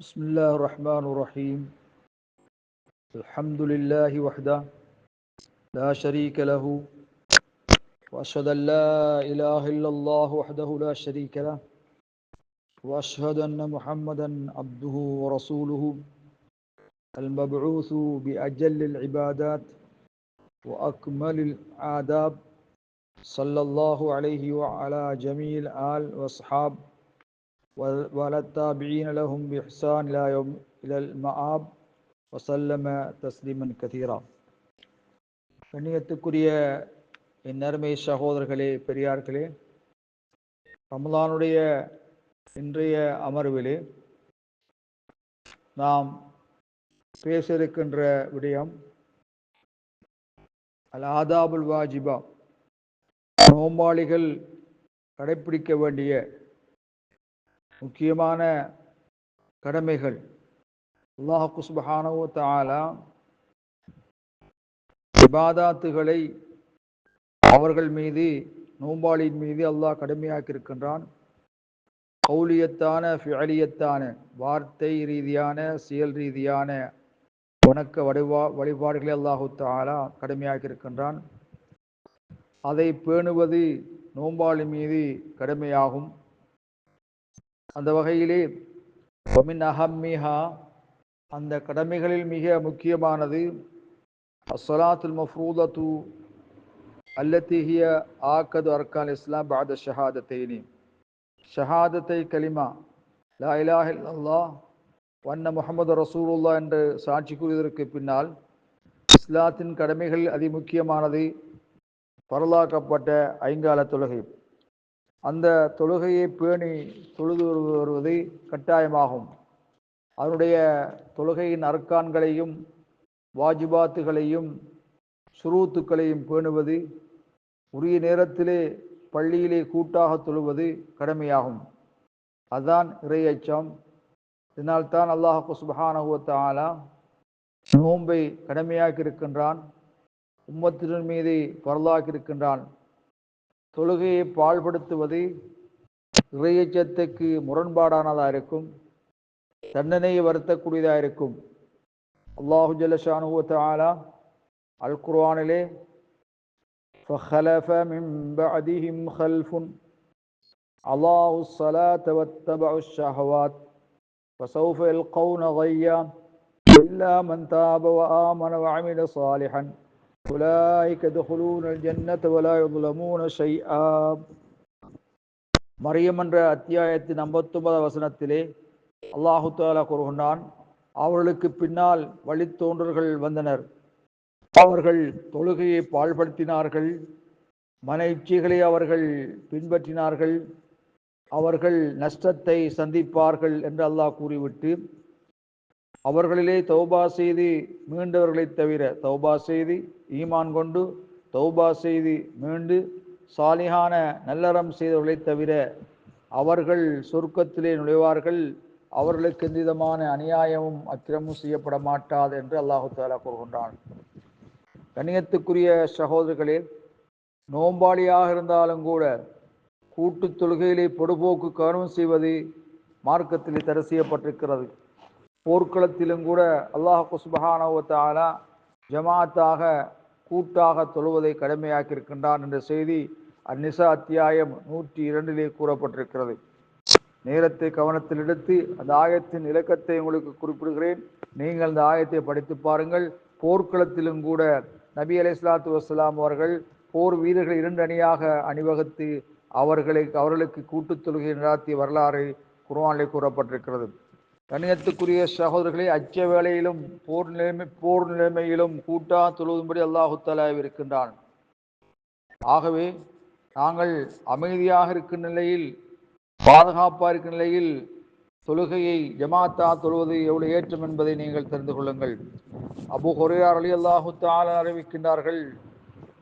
بسم الله الرحمن الرحيم. الحمد لله وحده لا شريك له وأشهد أن لا إله إلا الله وحده لا شريك له وأشهد أن محمدا عبده ورسوله المبعوث بأجل العبادات وأكمل الآداب صلى الله عليه وعلى جميع الآل وأصحاب وعلى التابعين لهم بإحسان إلى يوم إلى المآب وسلم تسليما كثيرا கண்ணியத்துக்குரிய என் நறுமை சகோதரர்களே பெரியார்களே ரமலானுடைய இன்றைய அமர்விலே நாம் பேச இருக்கின்ற விடயம் அல் ஆதாபுல் வாஜிபா நோம்பாளிகள் கடைப்பிடிக்க வேண்டிய முக்கியமான கடமைகள். அல்லாஹு சுபஹானவ தாலா இபாதாத்துகளை அவர்கள் மீது நோம்பாளியின் மீது அல்லாஹ் கடுமையாக்கியிருக்கின்றான். கௌலியத்தான ஃபியலியத்தான வார்த்தை ரீதியான செயல் ரீதியான வணக்க வடிவா வழிபாடுகளை அல்லாஹு தாலா கடமையாக்கியிருக்கின்றான். அதை பேணுவது நோம்பாளி மீது கடமையாகும். அந்த வகையிலே ஒமின் அஹம்மிஹா அந்த கடமைகளில் மிக முக்கியமானது அஸ்ஸலாத்துல் மஃப்ரூதத்து அல்லத்திஹிய ஆக்கது அர்கான் இஸ்லாம் பாத ஷஹாதத்தைனி. ஷஹாதத்தை கலிமா லா இலாஹ் அல்லாஹ் வண்ண முகமது ரசூலுல்லா என்று சாட்சி கூறியதற்கு பின்னால் இஸ்லாத்தின் கடமைகள் அதிமுக்கியமானது பரலாக்கப்பட்ட ஐங்கால தொழுகை. அந்த தொழுகையை பேணி தொழுது வருவது கட்டாயமாகும். அதனுடைய தொழுகையின் அர்க்கான்களையும் வாஜிபாத்துகளையும் சுரூத்துக்களையும் பேணுவது உரிய நேரத்திலே பள்ளியிலே கூட்டாக தொழுவது கடமையாகும். அதுதான் இறையச்சம் இதனால்தான் அல்லாஹு சுபஹானகுவத்தாலா நோன்பை கடமையாக்கி இருக்கின்றான் உம்மத்தினர் மீது பரலாக்கி இருக்கின்றான் தொழுகையை பாழ்படுத்துவது இறையச்சத்துக்கு முரண்பாடானதாக இருக்கும் தண்டனையை வருத்தக்கூடியதாக இருக்கும் அல்லாஹு ஜல்லஷானுவத்தாலா அல் குர்வானிலே فخلف من بعدهم خلف أضاعوا الصلاة واتبعوا الشهوات فسوف يلقون غيا إلا من تاب وآمن وعمل صالحا உலாய்க துஹுலூன் ஜன்னத் வலா யுலமூன ஷைஆ மரியம் என்ற அத்தியாயத்தின் ஐம்பத்தொன்பது வசனத்திலே அல்லாஹு தாலா கூறுகின்றான் அவர்களுக்கு பின்னால் வழித்தோன்றர்கள் வந்தனர். அவர்கள் தொழுகையை பாழ்படுத்தினார்கள் மன இச்சைகளை அவர்கள் பின்பற்றினார்கள் அவர்கள் நஷ்டத்தை சந்திப்பார்கள் என்று அல்லாஹ் கூறிவிட்டு அவர்களிலே தௌபா செய்து மீண்டவர்களைத் தவிர தௌபா செய்து ஈமான் கொண்டு தௌபா செய்து மீண்டு சாலிகான நல்லறம் செய்தவர்களைத் தவிர அவர்கள் சொர்க்கத்திலே நுழைவார்கள் அவர்களுக்கு எந்த விதமான அநியாயமும் அக்கிரமும் செய்யப்பட மாட்டாது என்று அல்லாஹு தாலா கூறுகின்றான். கண்ணியத்துக்குரிய சகோதரர்களே நோம்பாளியாக இருந்தாலும் கூட கூட்டு தொழுகையிலே பொடுபோக்கு கவனம் செய்வது மார்க்கத்திலே தடை செய்யப்பட்டிருக்கிறது. போர்க்களத்திலும் கூட அல்லாஹு சுபஹானவத்தாலா ஜமாத்தாக கூட்டாக தொழுவதை கடமையாக்கியிருக்கின்றான் என்ற செய்தி அந்நிசா அத்தியாயம் நூற்றி இரண்டிலே கூறப்பட்டிருக்கிறது. நேரத்தை கவனத்தில் எடுத்து அந்த ஆயத்தின் இலக்கத்தை உங்களுக்கு குறிப்பிடுகிறேன். நீங்கள் அந்த ஆயத்தை படித்து பாருங்கள். போர்க்களத்திலும் கூட நபி அலை இஸ்லாத்து வசலாம் அவர்கள் போர் வீரர்கள் இரண்டு அணியாக அணிவகுத்து அவர்களை அவர்களுக்கு கூட்டுத் தொழுகை நடாத்திய வரலாறு குர்ஆனிலே கூறப்பட்டிருக்கிறது. கணியத்துக்குரிய சகோதரர்களை அச்ச வேளையிலும் போர் நிலைமை போர் நிலைமையிலும் கூட்டா தொழுதும்படி அல்லாஹு இருக்கின்றான். ஆகவே நாங்கள் அமைதியாக இருக்கும் நிலையில் பாதுகாப்பாக இருக்கும் நிலையில் தொழுகையை ஜமாத்தா தொழுவது எவ்வளவு ஏற்றம் என்பதை நீங்கள் தெரிந்து கொள்ளுங்கள். அபு ஹொரையார் அலி அல்லாஹு தாலா அறிவிக்கின்றார்கள்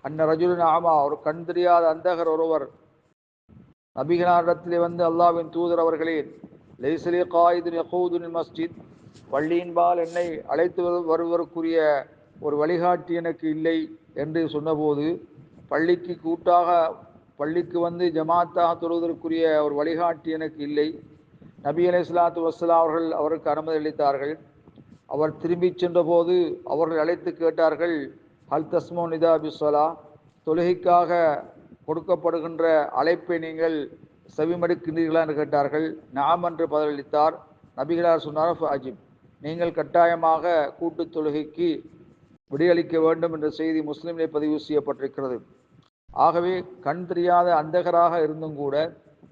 அன்ன ரஜுலின் ஆமா ஒரு கண் தெரியாத அந்தகர் ஒருவர் நபிகனாரிடத்திலே வந்து அல்லாவின் தூதர் அவர்களே லைசலி காயிதுன் யகூதுன் மஸ்ஜித். பள்ளியின்பால் என்னை அழைத்து வரு- வருவதற்குரிய ஒரு வழிகாட்டி எனக்கு இல்லை என்று சொன்னபோது பள்ளிக்கு கூட்டாக பள்ளிக்கு வந்து ஜமாத்தாக தொழுவதற்குரிய ஒரு வழிகாட்டி எனக்கு இல்லை. நபி அலை இஸ்லாத்து வஸ்லாம் அவர்கள் அவருக்கு அனுமதி அளித்தார்கள். அவர் திரும்பி சென்றபோது அவர்கள் அழைத்து கேட்டார்கள் ஹல் தஸ்மோ நிதா பிஸ்வலா தொழுகைக்காக கொடுக்கப்படுகின்ற அழைப்பை நீங்கள் செவிமடுக்கின்றீர்களா என்று கேட்டார்கள். நாம் என்று பதிலளித்தார். நபிகளார் சொன்னார் அஜிப் நீங்கள் கட்டாயமாக கூட்டு தொழுகைக்கு விடையளிக்க வேண்டும் என்ற செய்தி முஸ்லிமிலே பதிவு செய்யப்பட்டிருக்கிறது. ஆகவே கண் தெரியாத அந்தகராக இருந்தும் கூட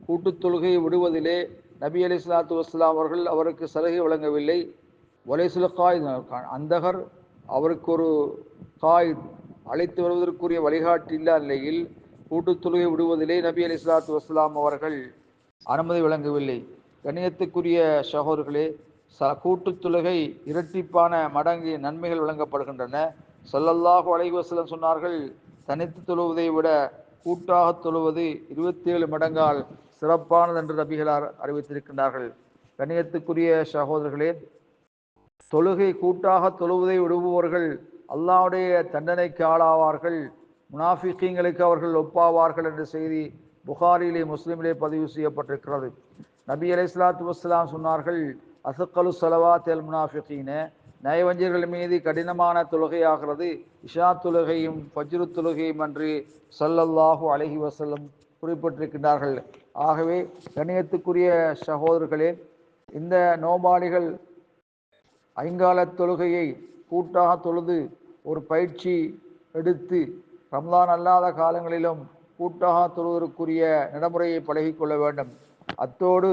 கூட்டுத் தொழுகையை விடுவதிலே நபி அலி சலாத்து வஸ்லாம் அவர்கள் அவருக்கு சலுகை வழங்கவில்லை. ஒலைசுல காய் அந்தகர் அவருக்கு ஒரு காய் அழைத்து வருவதற்குரிய வழிகாட்டு இல்லாத நிலையில் கூட்டு தொழுகை விடுவதிலே நபி அலி இஸ்லாத்து வஸ்லாம் அவர்கள் அனுமதி வழங்கவில்லை. கணியத்துக்குரிய சகோதர்களே ச கூட்டுத் தொழுகை இரட்டிப்பான மடங்கு நன்மைகள் வழங்கப்படுகின்றன. சல்லல்லாஹு அலைஹி சொன்னார்கள் தனித்து தொழுவதை விட கூட்டாக தொழுவது இருபத்தி ஏழு மடங்கால் சிறப்பானது என்று நபிகளார் அறிவித்திருக்கின்றார்கள். கணியத்துக்குரிய சகோதரர்களே தொழுகை கூட்டாக தொழுவதை விடுபவர்கள் அல்லாவுடைய தண்டனைக்கு ஆளாவார்கள். முனாஃபிக்கீங்களுக்கு அவர்கள் ஒப்பாவார்கள் என்ற செய்தி புகாரிலே முஸ்லீமிலே பதிவு செய்யப்பட்டிருக்கிறது. நபி அலை இஸ்லாத்து வஸ்லாம் சொன்னார்கள் அசக்கலு சலவாத் எல் முனாஃபிக்கீன நயவஞ்சர்கள் மீது கடினமான தொழுகையாகிறது. இஷா தொழுகையும் ஃபஜ்ரு தொழுகையும் என்று சல்லல்லாஹு அலஹி வசல்லம் குறிப்பிட்டிருக்கின்றார்கள். ஆகவே கணியத்துக்குரிய சகோதரர்களே இந்த நோபாளிகள் ஐங்கால தொழுகையை கூட்டாக தொழுது ஒரு பயிற்சி எடுத்து ரம்லான் அல்லாத காலங்களிலும் கூட்டாக தொழுவதற்குரிய நடைமுறையை பழகிக்கொள்ள வேண்டும். அத்தோடு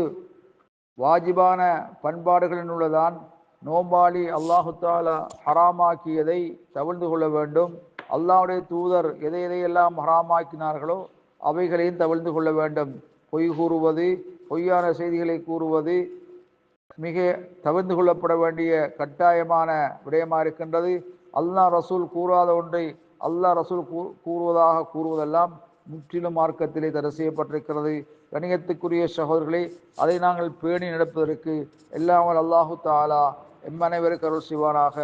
வாஜிபான பண்பாடுகளில் உள்ளதான் நோம்பாளி அல்லாஹு தாலா ஹராமாக்கியதை தவிர்ந்து கொள்ள வேண்டும். அல்லாஹுடைய தூதர் எதை எதையெல்லாம் ஹராமாக்கினார்களோ அவைகளையும் தவிர்ந்து கொள்ள வேண்டும். பொய் கூறுவது பொய்யான செய்திகளை கூறுவது மிக தவிர்ந்து கொள்ளப்பட வேண்டிய கட்டாயமான விடயமாக இருக்கின்றது. அல்லாஹ் ரசூல் கூறாத ஒன்றை அல்லாஹ் ரசூல் கூ கூறுவதாக கூறுவதெல்லாம் முற்றிலும் மார்க்கத்திலே தடை செய்யப்பட்டிருக்கிறது. கணியத்துக்குரிய சகோதரர்களே அதை நாங்கள் பேணி நடப்பதற்கு எல்லாமல் அல்லாஹு தாலா எம்மனைவருக்கு அருள் சிவானாக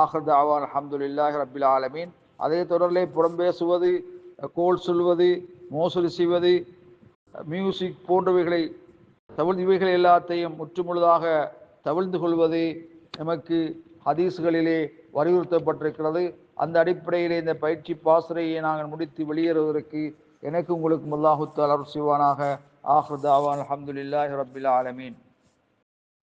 ஆஹர் அவான் அஹமதுல்லாஹ் ரபில் ஆலமீன். அதே தொடரிலே புறம் பேசுவது கோல் சொல்வது மோசடி செய்வது மியூசிக் போன்றவைகளை தவிழ்ந்து இவைகள் எல்லாத்தையும் முற்றுமுழுதாக தவிழ்ந்து கொள்வது நமக்கு ஹதீஸ்களிலே வலியுறுத்தப்பட்டிருக்கிறது. அந்த அடிப்படையிலே இந்த பயிற்சி பாசறையை நாங்கள் முடித்து வெளியேறுவதற்கு எனக்கு உங்களுக்கு முல்லாஹுத்தால் அருசிவானாக செய்வானாக. அஹமதுல்லாஹி ரபில் ஆலமீன்.